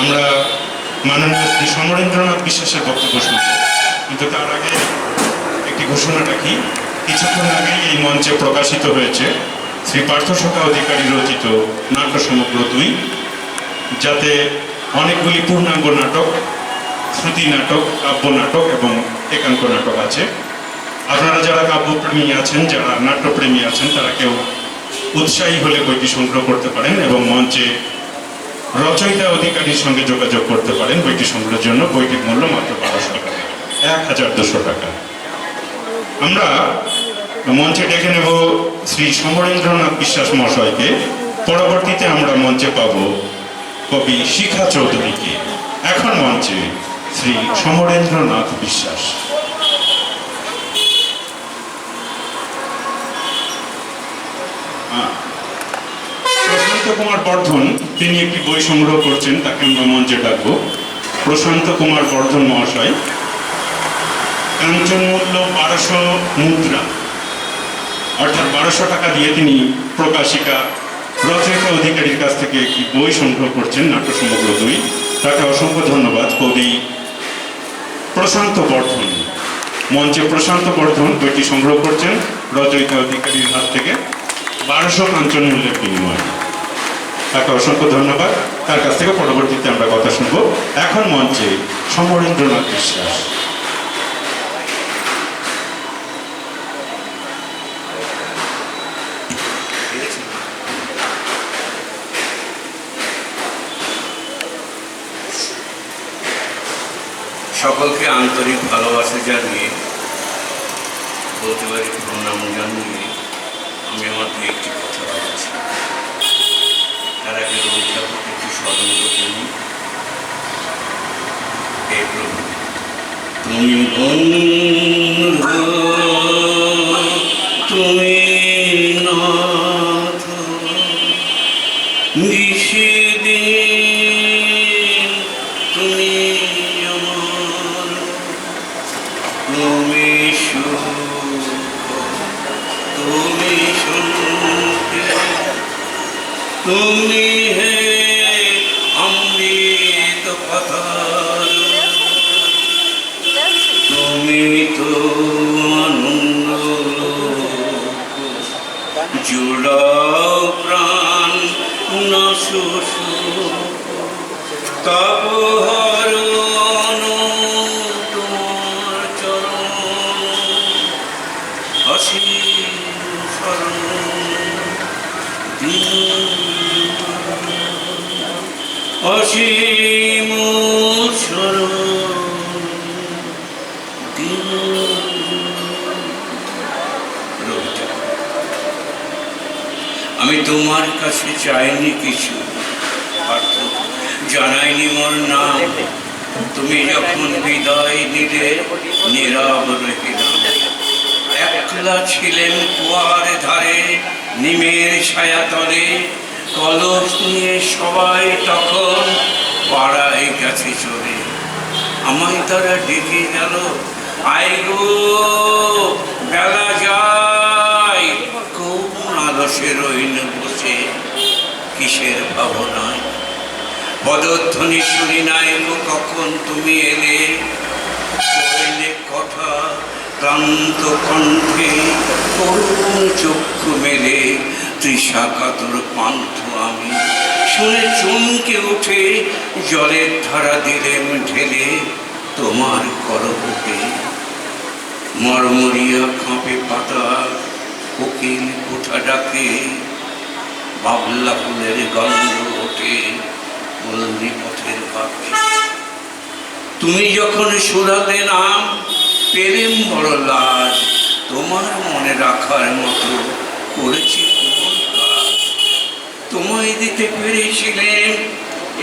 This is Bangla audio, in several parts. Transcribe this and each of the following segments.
আমরা মাননীয় শ্রী সমরেন্দ্রনাথ বিশ্বাসের বক্তব্য শুনব। কিন্তু তার আগে একটি ঘোষণা রাখি। কিছুক্ষণ আগেই এই মঞ্চে প্রকাশিত হয়েছে শ্রী পার্থ সখা অধিকারী রচিত নাট্য সমগ্র দুই, যাতে অনেকগুলি পূর্ণাঙ্গ নাটক, শ্রুতি নাটক, কাব্য নাটক এবং একাঙ্ক নাটক আছে। আপনারা যারা কাব্যপ্রেমী আছেন, যারা নাট্যপ্রেমী আছেন, তারা কেউ উৎসাহী হলে বইটি সংগ্রহ করতে পারেন এবং মঞ্চে রচয়িতা অধিকারীর সঙ্গে যোগাযোগ করতে পারেন। বইটি সংগ্রহের জন্য বইটির মূল্য মাত্র বারোশো টাকা। এক হাজার দুশো টাকা। আমরা মঞ্চে ডেকে নেব শ্রী সমরেন্দ্রনাথ বিশ্বাস মহাশয়কে। পরবর্তীতে আমরা মঞ্চে পাব কবি শিখা চৌধুরীকে। এখন মঞ্চে শ্রী সমরেন্দ্রনাথ বিশ্বাস। কুমার বর্ধন তিনি একটি বই সংগ্রহ করছেন, তাকে আমরা মঞ্চে ডাকবো। প্রশান্ত কুমার বর্ধন মহাশয়। কাঞ্চন মূল্য বারোশো মুদ্রা, অর্থাৎ বারোশো টাকা দিয়ে তিনি প্রকাশিকা রচয়িতা অধিকারীর কাছ থেকে একটি বই সংগ্রহ করছেন নাট্য সমগ্র দুই। তাকে অসংখ্য ধন্যবাদ। কবি প্রশান্ত বর্ধন। মঞ্চে প্রশান্ত বর্ধন বইটি সংগ্রহ করছেন, রচয়িতা অধিকারীর হাত থেকে। বারোশো কাঞ্চন মূল্যের বিনিময়ে। তাকে অসংখ্য ধন্যবাদ। তার কাছ থেকে পরবর্তীতে আমরা কথা শুনব। এখন মঞ্চে সমরেন্দ্রনাথ বিশ্বাস। সকলকে আন্তরিক ভালোবাসা জানিয়ে, বলতে পারি প্রণাম জানিয়ে আমি আমার একটি কথা বলছি। তার আগে রবি একটু স্মরণ করে নিই। হে প্রভু, তুমি তুমি নাথ। নিষেদিন তুমি আমার তুমি সুখ, তুমি তুমি হে অমৃত পাথার। তুমি তো আনন্দ জুড়াও প্রাণ না তাপহরণ তোমার চরণ। অসীম শরণ। দিন আমি তোমার কাছে চাইনি কিছু। জানাইনি মোর নাম। তুমি যখন বিদায় নিলে নীরব রহিলাম একলা ছিলেন কুয়ার ধারে, নিমের ছায়া তলে। কলস নিয়ে সবাই তখন পাড়ায় গেছে চলে। আমায় তারা ডেকে গেল আই গো, বেলা যায়। কোন আলসে রইল বসে? কিসের ভাবনায়? পদধ্বনি শুনি নাই কখন তুমি এলে? কথা ক্লান্ত কণ্ঠে করুণ চক্ষু মেলে। তৃষা কাতর পান্থ আমি। শুনে চমকে উঠে জলের ধারা দিলেন ঢেলে তোমার করপটে মরমরিয়া খাঁপে পাতা, কোকিল কোঠা ডাকে, বাবলা ফুলের গন্ধ ওঠে মল্লি পথের পাখি তুমি যখন শোনালে নাম, পেলেম বড় লাজ তোমার মনে রাখার মতো। করেছি তোমায় দিতে পেরেছিলেন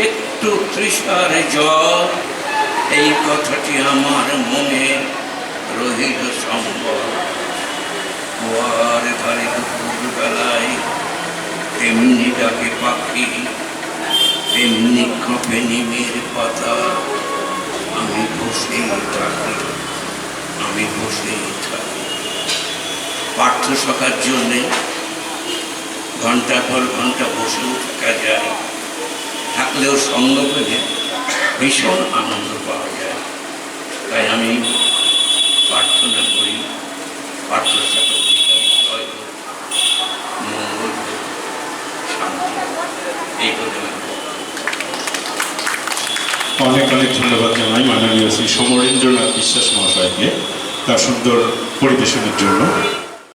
একটু তৃষার জল। এই কথাটি আমার মনে রহিল সম্ভব ধারে দুপুর বেলায় তেমনি ডাকে পাখি, তেমনি কাঁপে নিমের পাতা। আমি বসেই থাকি, আমি বসেই থাকি। পাঠ্য সখার জন্যে ঘণ্টা পর ঘণ্টা বসেও থাকা যায়। থাকলেও সঙ্গ পেলে ভীষণ আনন্দ পাওয়া যায়। তাই আমি প্রার্থনা করি এই অনেক অনেক ধন্যবাদ জানাই মাননীয় শ্রী সমরেন্দ্রনাথ বিশ্বাস মহাশয়কে তার সুন্দর পরিবেশনের জন্য।